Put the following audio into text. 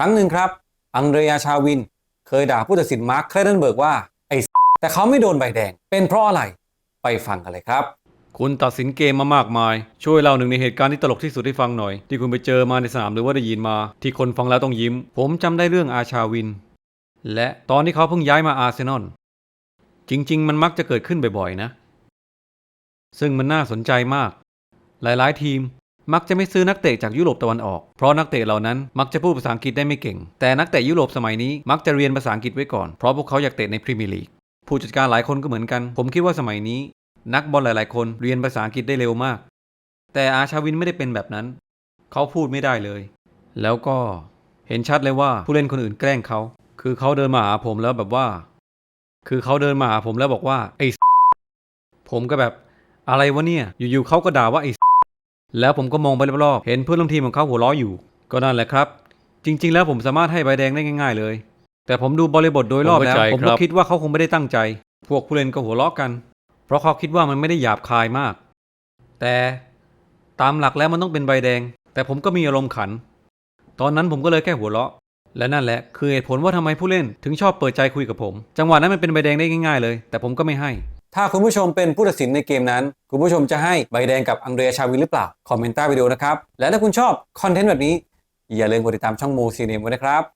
ครั้งหนึ่งครับ อังเดรียชาวิน เคยด่าผู้ตัดสินมาร์คเคลเดนเบิร์กว่า ไอ้ แต่เขาไม่โดนใบแดง เป็นเพราะอะไร ไปฟังกันเลยครับ คุณตัดสินเกมมามากมาย ช่วยเล่าหนึ่งในเหตุการณ์ที่ตลกที่สุดให้ฟังหน่อย ที่คุณไปเจอมาในสนามหรือว่าได้ยินมา ที่คนฟังแล้วต้องยิ้ม ผมจำได้เรื่องอาชาวิน และตอนที่เขาเพิ่งย้ายมาอาร์เซนอลจริง ๆ มันมักจะเกิดขึ้นบ่อยๆนะ ซึ่งมันน่าสนใจมาก หลายๆ ทีม มักจะไม่ซื้อนักเตะจากยุโรปตะวันออก เพราะนักเตะเหล่านั้นมักจะพูดภาษาอังกฤษได้ไม่เก่ง แต่นักเตะยุโรปสมัยนี้มักจะเรียนภาษาอังกฤษไว้ก่อน เพราะพวกเขาอยากเตะในพรีเมียร์ลีก ผู้จัดการหลายคนก็เหมือนกัน ผมคิดว่าสมัยนี้ นักบอลหลาย ๆ คนเรียนภาษาอังกฤษได้เร็วมาก แต่อาชาวินไม่ได้เป็นแบบนั้น เขาพูดไม่ได้เลย แล้วก็เห็นชัดเลยว่าผู้เล่นคนอื่นแกล้งเขา คือเขาเดินมาหาผมแล้วแบบว่า คือเขาเดินมาหาผมแล้วบอกว่าไอ้ผมก็แบบอะไรวะเนี่ย อยู่ๆเขาก็ด่าว่าไอ้ แล้วผมก็มองไปรอบๆ เห็นเพื่อนร่วมทีมของเขาหัวเราะอยู่ ก็นั่นแหละครับ จริง ๆ แล้วผมสามารถให้ใบแดงได้ง่าย ๆ เลย แต่ผมดูบริบทโดยรอบแล้ว ผมเข้าใจผมคก็รับคิดว่าเขาคงไม่ได้ตั้งใจ พวกผู้เล่นก็หัวเราะกัน เพราะเขาคิดว่ามันไม่ได้หยาบคายมาก แต่ตามหลักแล้วมันต้องเป็นใบแดง แต่ผมก็มีอารมณ์ขัน ตอนนั้นผมก็เลยแค่หัวเราะ และนั่นแหละ คือเหตุผลว่าทำไมผู้เล่นถึงชอบเปิดใจคุยกับผม จังหวะนั้นมันเป็นใบแดงได้ง่ายๆเลย แต่ผมก็ไม่ให้ ถ้าคุณผู้ชมเป็นผู้ตัดสินในเกมนั้น คุณผู้ชมจะให้ใบแดงกับอังเดรียชาวินหรือเปล่า คอมเมนต์ใต้วิดีโอนะครับ และถ้าคุณชอบคอนเทนต์แบบนี้ อย่าลืมกดติดตามช่องมูซีเนมไว้นะครับ